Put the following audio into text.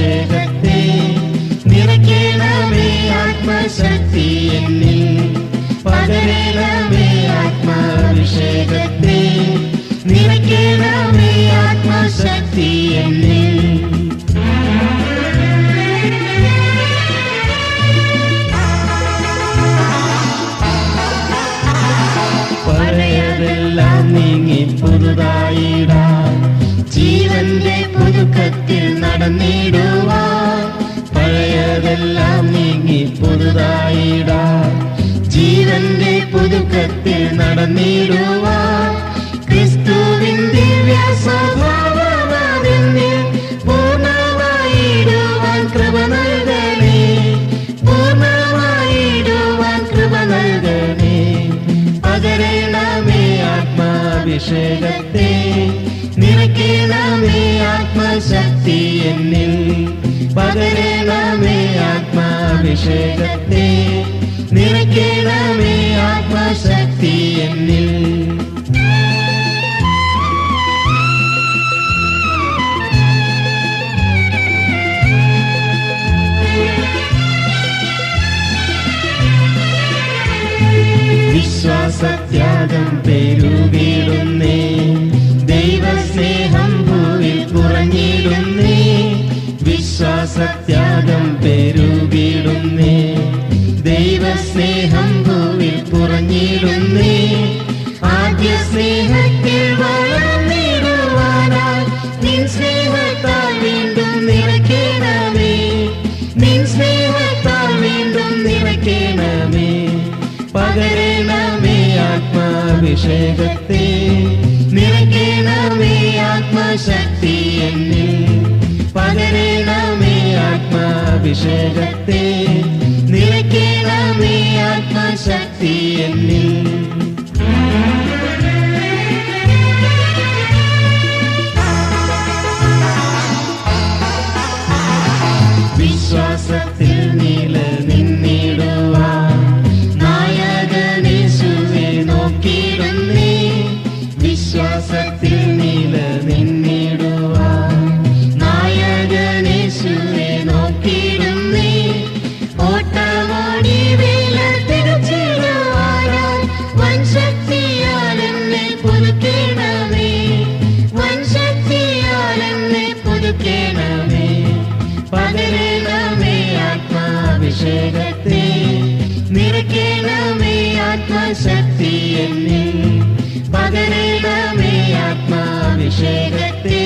അഭിഷേകത്തെ നിറയ്ക്കണമേ ആത്മശക്തി എന്നിൽ. പകരണമേ ആത്മാഭിഷേകത്തെ നിറയ്ക്കണമേ ആത്മശക്തി എന്നിൽ. പഴയതെല്ലാം നീങ്ങി പുതുതായിടാ. ജീവന്റെ പുതുക്കത്തിൽ നടന്നിടുവാ. ക്രിസ്തുവിൻ ദിവ്യ ആത്മശക്തി എന്നിൽ. പകരണമേ ആത്മാഭിഷേകത്തെ നിറയ്ക്കണമേ ആത്മശക്തി എന്നിൽ. വിശ്വാസത്യാഗം പെരുകിടുന്നേ വിശ്വാസത്യാഗം പെരുകിടുന്നേ ദൈവസ്നേഹം ഭൂവിൽ പുറഞ്ഞിടുന്നേ. ആദ്യ സ്നേഹത്തിൽ വളർന്നിടുവാനായി നിൻ സ്നേഹത്താൽ വീണ്ടും നിറയ്ക്കണമേ. നിൻ സ്നേഹത്താൽ വീണ്ടും നിറയ്ക്കണമേ. പകരണമേ ആത്മാഭിഷേകത്തെ. നിറയ്ക്കണമേ ആത്മശക്തി എന്നിൽ. പകരണമേ विशेषक्ति അഭിഷേകത്തെ നിറയ്ക്കണമേ ആത്മശക്തി എന്നിൽ. പകരണമേ ആത്മാഭിഷേകത്തെ